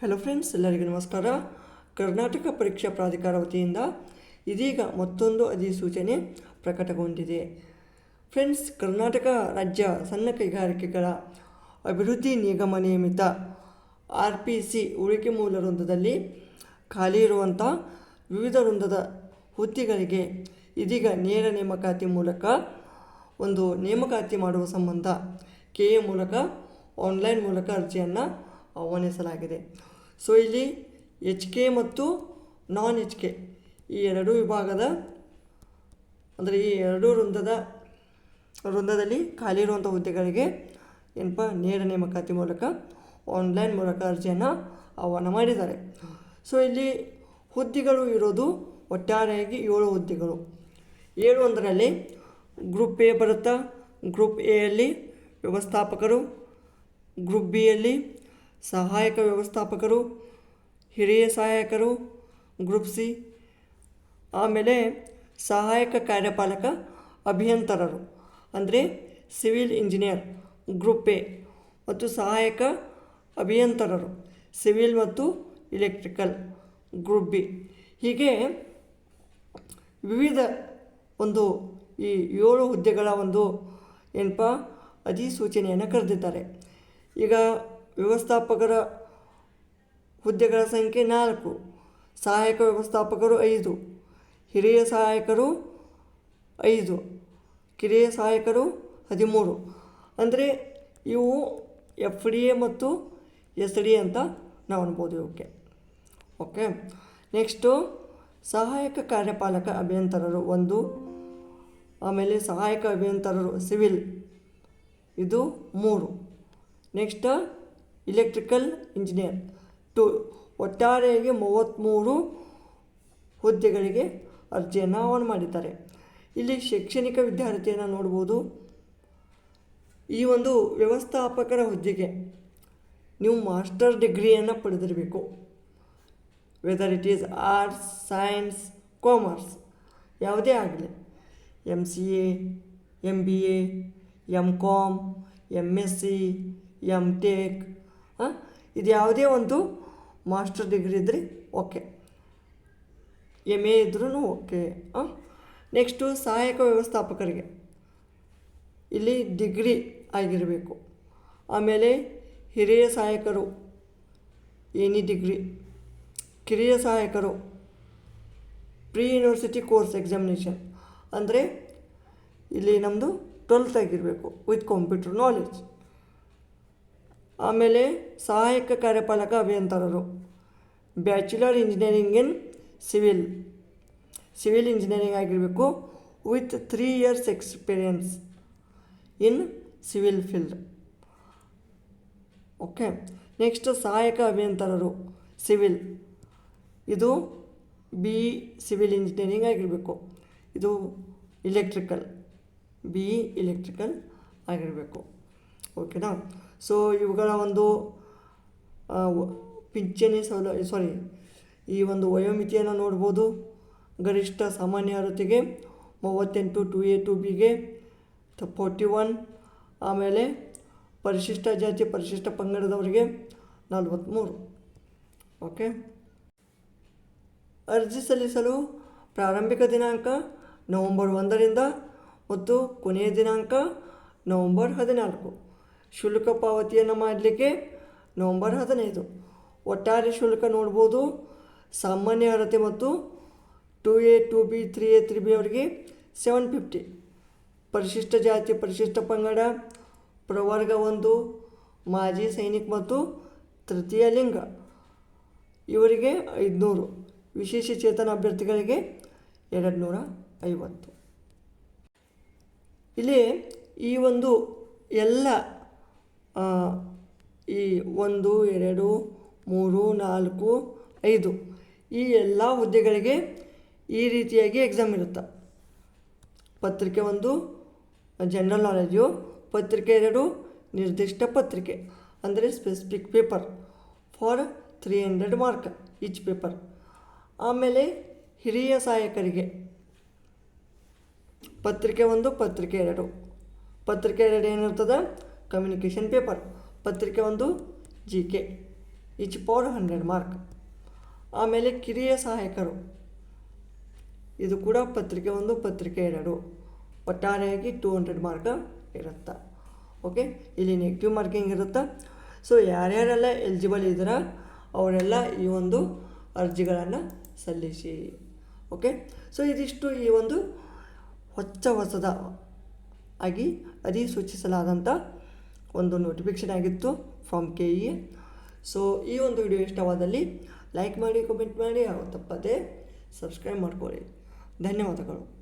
Hello friends ಎಲ್ಲರಿಗೂ ನಮಸ್ಕಾರ. ಕರ್ನಾಟಕ ಪರೀಕ್ಷಾ ಪ್ರಾಧಿಕಾರ ವತಿಯಿಂದ ಇದೀಗ ಮತ್ತೊಂದು ಅಧಿಸೂಚನೆ ಪ್ರಕಟಗೊಂಡಿದೆ. ಫ್ರೆಂಡ್ಸ್ ಕರ್ನಾಟಕ ರಾಜ್ಯ ಸಣ್ಣ ಕೈಗಾರಿಕೆಗಳ ಅಭಿವೃದ್ಧಿ ನಿಗಮ ನಿಯಮಿತ ಆರ್ ಪಿ ಸಿ ಉಳಿಕೆ ಮೂಲ ವೃಂದದಲ್ಲಿ ಖಾಲಿ ಇರುವಂಥ ವಿವಿಧ ವೃಂದದ ಹುದ್ದೆಗಳಿಗೆ ಇದೀಗ ನೇರ ನೇಮಕಾತಿ ಮೂಲಕ ಒಂದು ನೇಮಕಾತಿ ಮಾಡುವ ಸಂಬಂಧ ಕೆ ಎ ಮೂಲಕ ಆನ್ಲೈನ್ ಮೂಲಕ ಅರ್ಜಿಯನ್ನು ಆಹ್ವಾನಿಸಲಾಗಿದೆ ಸೊ ಇಲ್ಲಿ ಎಚ್ ಕೆ ಮತ್ತು ನಾನ್ ಎಚ್ ಕೆ ಈ ಎರಡೂ ವಿಭಾಗದ, ಅಂದರೆ ಈ ಎರಡೂ ವೃಂದದ, ವೃಂದದಲ್ಲಿ ಖಾಲಿ ಇರುವಂಥ ಹುದ್ದೆಗಳಿಗೆ ಏನಪ್ಪ, ನೇರ ನೇಮಕಾತಿ ಮೂಲಕ ಆನ್ಲೈನ್ ಮೂಲಕ ಅರ್ಜಿಯನ್ನು ಆಹ್ವಾನ ಮಾಡಿದ್ದಾರೆ. ಸೊ ಇಲ್ಲಿ ಹುದ್ದೆಗಳು ಇರೋದು ಒಟ್ಟಾರೆಯಾಗಿ ಏಳು ಹುದ್ದೆಗಳು. ಏಳು ಒಂದರಲ್ಲಿ ಗ್ರೂಪ್ ಎ ಬರುತ್ತಾ? ಗ್ರೂಪ್ ಎಯಲ್ಲಿ ವ್ಯವಸ್ಥಾಪಕರು ಗ್ರೂಪ್ ಬಿಯಲ್ಲಿ ಸಹಾಯಕ ವ್ಯವಸ್ಥಾಪಕರು, ಹಿರಿಯ ಸಹಾಯಕರು, ಗ್ರೂಪ್ ಸಿ. ಆಮೇಲೆ ಸಹಾಯಕ ಕಾರ್ಯಪಾಲಕ, ಅಭಿಯಂತರರು, ಅಂದರೆ ಸಿವಿಲ್ ಇಂಜಿನಿಯರ್, ಗ್ರೂಪ್ ಎ. ಮತ್ತು ಸಹಾಯಕ, ಅಭಿಯಂತರರು, ಸಿವಿಲ್ ಮತ್ತು ಇಲೆಕ್ಟ್ರಿಕಲ್, ಗ್ರೂಪ್ ಬಿ. ಹೀಗೆ ವಿವಿಧ ಒಂದು ಈ ಏಳು ಹುದ್ದೆಗಳ ಒಂದು ಏನಪ್ಪ, ಅಧಿಸೂಚನೆಯನ್ನು ಕರೆದಿದ್ದಾರೆ. ಈಗ ವ್ಯವಸ್ಥಾಪಕರ ಹುದ್ದೆಗಳ ಸಂಖ್ಯೆ ನಾಲ್ಕು, ಸಹಾಯಕ ವ್ಯವಸ್ಥಾಪಕರು ಐದು, ಹಿರಿಯ ಸಹಾಯಕರು ಐದು, ಕಿರಿಯ ಸಹಾಯಕರು ಹದಿಮೂರು. ಅಂದರೆ ಇವು ಎಫ್ ಡಿ ಎ ಮತ್ತು ಎಸ್ ಡಿ ಅಂತ ನಾವು ಅನ್ಬೋದು ಇವಕ್ಕೆ ಓಕೆ? ನೆಕ್ಸ್ಟು ಸಹಾಯಕ ಕಾರ್ಯಪಾಲಕ ಅಭಿಯಂತರರು ಒಂದು, ಆಮೇಲೆ ಸಹಾಯಕ ಅಭಿಯಂತರರು ಸಿವಿಲ್, ಇದು ಮೂರು. ನೆಕ್ಸ್ಟ್ ಇಲೆಕ್ಟ್ರಿಕಲ್ ಇಂಜಿನಿಯರ್ ಟು ಒಟ್ಟಾರೆಯಾಗಿ ಮೂವತ್ತ್ಮೂರು ಹುದ್ದೆಗಳಿಗೆ ಅರ್ಜಿಯನ್ನು ಆಹ್ವಾನ ಮಾಡಿದ್ದಾರೆ. ಇಲ್ಲಿ ಶೈಕ್ಷಣಿಕ ವಿದ್ಯಾರ್ಥಿಯನ್ನು ನೋಡ್ಬೋದು. ಈ ಒಂದು ವ್ಯವಸ್ಥಾಪಕರ ಹುದ್ದೆಗೆ ನೀವು ಮಾಸ್ಟರ್ ಡಿಗ್ರಿಯನ್ನು ಪಡೆದಿರಬೇಕು. Whether it is arts science commerce ಯಾವುದೇ ಆಗಲಿ. M C A M B M com M S C M tech ಇದು ಯಾವುದೇ ಒಂದು ಮಾಸ್ಟರ್ ಡಿಗ್ರಿ ಇದ್ದರೆ ಓಕೆ. ಎಂ ಎ ಇದ್ರೂ ಓಕೆ ನೆಕ್ಸ್ಟು ಸಹಾಯಕ ವ್ಯವಸ್ಥಾಪಕರಿಗೆ. ಇಲ್ಲಿ ಡಿಗ್ರಿ ಆಗಿರಬೇಕು. ಆಮೇಲೆ ಹಿರಿಯ ಸಹಾಯಕರು ಎನಿ ಡಿಗ್ರಿ? ಕಿರಿಯ ಸಹಾಯಕರು ಪ್ರೀ ಯೂನಿವರ್ಸಿಟಿ ಕೋರ್ಸ್ ಎಕ್ಸಾಮಿನೇಷನ್ ಅಂದರೆ ಇಲ್ಲಿ ನಮ್ಮದು ಟ್ವೆಲ್ತ್ ಆಗಿರಬೇಕು ವಿತ್ ಕಂಪ್ಯೂಟರ್ ನಾಲೆಜ್ ಆಮೇಲೆ ಸಹಾಯಕ ಕಾರ್ಯಪಾಲಕ ಅಭಿಯಂತರರು. Bachelor engineering in civil. Civil engineering ಆಗಿರಬೇಕು with three years experience in civil field. Okay, next ಸಹಾಯಕ ಅಭಿಯಂತರರು, ಸಿವಿಲ್. ಇದು ಬಿ ಸಿವಿಲ್ ಇಂಜಿನಿಯರಿಂಗ್ ಆಗಿರಬೇಕು. ಇದು ಇಲೆಕ್ಟ್ರಿಕಲ್, ಬಿ ಇಲೆಕ್ಟ್ರಿಕಲ್ ಆಗಿರಬೇಕು. ಓಕೆನಾ? ಸೊ ಇವುಗಳ ಒಂದು ಪಿಂಚಣಿ ಸೌಲಭ್ಯ ಸಾರಿ ಈ ಒಂದು ವಯೋಮಿತಿಯನ್ನು ನೋಡ್ಬೋದು. ಗರಿಷ್ಠ ಸಾಮಾನ್ಯ ಅರ್ಹತೆಗೆ ಮೂವತ್ತೆಂಟು ಟು ಎ ಟು ಬಿಗೆ ಫೋರ್ಟಿ ಒನ್, ಆಮೇಲೆ ಪರಿಶಿಷ್ಟ ಜಾತಿ, ಪರಿಶಿಷ್ಟ ಪಂಗಡದವರಿಗೆ ನಲವತ್ತ್ಮೂರು ಓಕೆ? ಅರ್ಜಿ ಸಲ್ಲಿಸಲು ಪ್ರಾರಂಭಿಕ ದಿನಾಂಕ ನವಂಬರ್ ಒಂದರಿಂದ ಮತ್ತು ಕೊನೆಯ ದಿನಾಂಕ ನವಂಬರ್ ಹದಿನಾಲ್ಕು. ಶುಲ್ಕ ಪಾವತಿಯನ್ನು ಮಾಡಲಿಕ್ಕೆ ನವಂಬರ್ ಹದಿನೈದು. ಒಟ್ಟಾರೆ ಶುಲ್ಕ ನೋಡ್ಬೋದು. ಸಾಮಾನ್ಯ ಅರ್ಹತೆ ಮತ್ತು two A, two B, three A, three B ಅವರಿಗೆ ಸೆವೆನ್ ಫಿಫ್ಟಿ. ಪರಿಶಿಷ್ಟ ಜಾತಿ, ಪರಿಶಿಷ್ಟ ಪಂಗಡ, ಪ್ರವರ್ಗ ಒಂದು, ಮಾಜಿ ಸೈನಿಕ ಮತ್ತು ತೃತೀಯ ಲಿಂಗ ಇವರಿಗೆ ಐದುನೂರು. ವಿಶೇಷ ಚೇತನ ಅಭ್ಯರ್ಥಿಗಳಿಗೆ ಎರಡು ನೂರ ಐವತ್ತು. ಇಲ್ಲಿ ಈ ಒಂದು ಎಲ್ಲ ಈ ಒಂದು, ಎರಡು, ಮೂರು, ನಾಲ್ಕು, ಐದು ಈ ಎಲ್ಲ ಹುದ್ದೆಗಳಿಗೆ ಈ ರೀತಿಯಾಗಿ ಎಕ್ಸಾಮ್ ಇರುತ್ತೆ? ಪತ್ರಿಕೆ ಒಂದು ಜನರಲ್ ನಾಲೆಜು ಪತ್ರಿಕೆ ಎರಡು, ನಿರ್ದಿಷ್ಟ ಪತ್ರಿಕೆ, ಅಂದರೆ specific paper for three hundred mark each paper ಆಮೇಲೆ ಹಿರಿಯ ಸಹಾಯಕರಿಗೆ ಪತ್ರಿಕೆ ಒಂದು, ಪತ್ರಿಕೆ ಎರಡು. ಪತ್ರಿಕೆ ಎರಡು ಏನಿರ್ತದೆ? ಕಮ್ಯುನಿಕೇಷನ್ ಪೇಪರ್ ಪತ್ರಿಕೆ ಒಂದು G K each power hundred mark ಆಮೇಲೆ ಕಿರಿಯ ಸಹಾಯಕರು. ಇದು ಕೂಡ ಪತ್ರಿಕೆ ಒಂದು, ಪತ್ರಿಕೆ ಎರಡು. ಒಟ್ಟಾರೆಯಾಗಿ ಟೂ ಹಂಡ್ರೆಡ್ ಮಾರ್ಕ್ ಇರುತ್ತೆ? ಓಕೆ ಇಲ್ಲಿ ನೆಗೆಟಿವ್ ಮಾರ್ಕಿಂಗ್ ಇರುತ್ತೆ? ಸೊ ಯಾರ್ಯಾರೆಲ್ಲ ಎಲಿಜಿಬಲ್ ಇದ್ದೀರ, ಅವರೆಲ್ಲ ಈ ಒಂದು ಅರ್ಜಿಗಳನ್ನು ಸಲ್ಲಿಸಿ. ಓಕೆ ಸೊ ಇದಿಷ್ಟು ಈ ಒಂದು ಹೊಚ್ಚ ಹೊಸದ ಆಗಿ ಅಧಿಸೂಚಿಸಲಾದಂಥ ಒಂದು ನೋಟಿಫಿಕೇಷನ್ ಆಗಿತ್ತು ಫ್ರಮ್ ಕೆ ಇ ಸೊ ಈ ಒಂದು ವಿಡಿಯೋ ಇಷ್ಟವಾದಲ್ಲಿ ಲೈಕ್ ಮಾಡಿ ಕಮೆಂಟ್ ಮಾಡಿ ಹಾಗೂ ತಪ್ಪದೆ ಸಬ್ಸ್ಕ್ರೈಬ್ ಮಾಡ್ಕೊಳ್ಳಿ. ಧನ್ಯವಾದಗಳು.